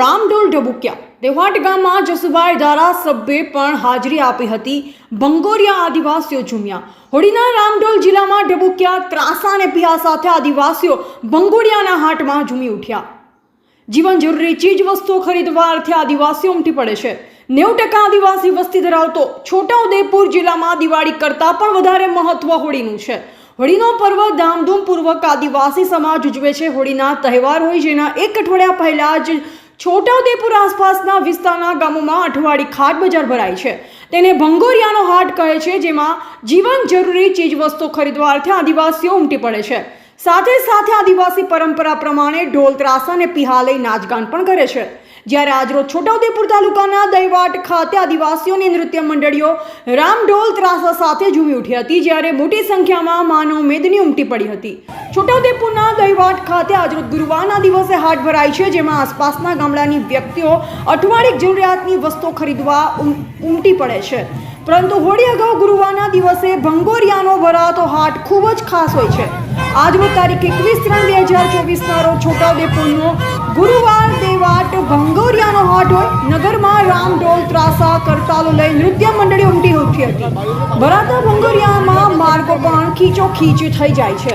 રામડોલ ઢબુક્યા. દેવાટ ગામમાં જસુભાઈ ધારાસભ્યે પણ હાજરી આપી હતી. બંગોરિયા આદિવાસીઓ ઝૂમ્યા. હોડીના રામડોલ જિલ્લામાં ઢબુક્યા ત્રાસા અને પિયા સાથે આદિવાસીઓ બંગોરિયાના હાટમાં ઝૂમી ઉઠ્યા. જીવન જરૂરી ચીજ વસ્તુઓ ખરીદવા અર્થે આદિવાસીઓ ઉમટી પડે છે. નેવું ટકા આદિવાસી વસ્તી ધરાવતો છોટાઉદેપુર જિલ્લામાં દિવાળી કરતાં પણ વધારે મહત્વ હોળીનું છે. હોળીનો પર્વ ધામધૂમપૂર્વક આદિવાસી સમાજ ઉજવે છે. હોળીના તહેવાર હોય જેના એક અઠવાડિયા પહેલાં જ છોટાઉદેપુર આસપાસના વિસ્તારના ગામોમાં અઠવાડિયે ખાટ બજાર ભરાય છે. તેને ભંગોરિયાનો હાટ કહે છે, જેમાં જીવન જરૂરી ચીજવસ્તુ ખરીદવા અર્થે આદિવાસીઓ ઉમટી પડે છે. સાથે સાથે આદિવાસી પરંપરા પ્રમાણે ઢોલ, ત્રાસ અને પિહાલય, નાચગાન પણ કરે છે. જ્યારે આજરોજ છોટાઉદેપુર તાલુકાના દહીવાટ ખાતે આદિવાસીઓની નૃત્ય મંડળીઓ રામઢોલ ત્રાસા સાથે ઝૂમી ઉઠી હતી, જ્યારે મોટી સંખ્યામાં માનવ મેદની ઉમટી પડી હતી. છોટાઉદેપુરના દહીવાટ ખાતે આજરોજ ગુરુવારના દિવસે હાટ ભરાય છે, જેમાં આસપાસના ગામડાની વ્યક્તિઓ અઠવાડિક જરૂરિયાતની વસ્તુઓ ખરીદવા ઉમટી પડે છે. પરંતુ હોળી અગાઉ ગુરુવારના દિવસે ભંગોરિયાનો ભરાતો હાટ ખૂબ જ ખાસ હોય છે. આજની તારીખ એકવીસ ત્રણ બે હજાર ચોવીસના રોજ છોટાઉદેપુરનો ગુરુવાર દેવાટ ભંગોરિયાનો હાટ હોય, નગરમાં રામઢોલ ત્રાસા કરતાલો લઈ નૃત્ય મંડળી ઉમટી ઉઠી હતી. ભરાતા ભંગોરિયામાં માર્ગો પણ ખીચો ખીચ થઈ જાય છે.